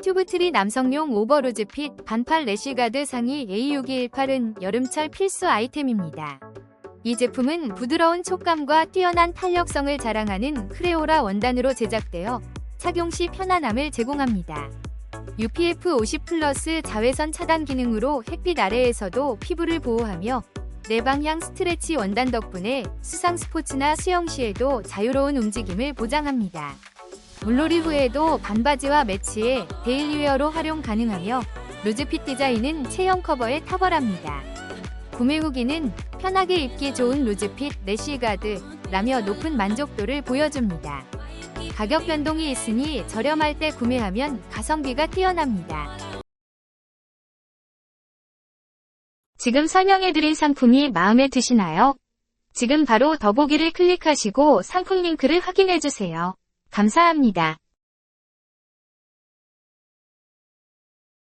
튜브트리 남성용 오버로즈 핏 반팔 래쉬가드 상의 A6218은 여름철 필수 아이템입니다. 이 제품은 부드러운 촉감과 뛰어난 탄력성을 자랑하는 크레오라 원단으로 제작되어 착용 시 편안함을 제공합니다. UPF 50 플러스 자외선 차단 기능으로 햇빛 아래에서도 피부를 보호하며 내방향 스트레치 원단 덕분에 수상 스포츠나 수영 시에도 자유로운 움직임을 보장합니다. 물놀이 후에도 반바지와 매치해 데일리웨어로 활용 가능하며 루즈핏 디자인은 체형 커버에 탁월합니다. 구매 후기는 편하게 입기 좋은 루즈핏 래쉬가드 라며 높은 만족도를 보여줍니다. 가격 변동이 있으니 저렴할 때 구매하면 가성비가 뛰어납니다. 지금 설명해드린 상품이 마음에 드시나요? 지금 바로 더보기를 클릭하시고 상품 링크를 확인해주세요. 감사합니다.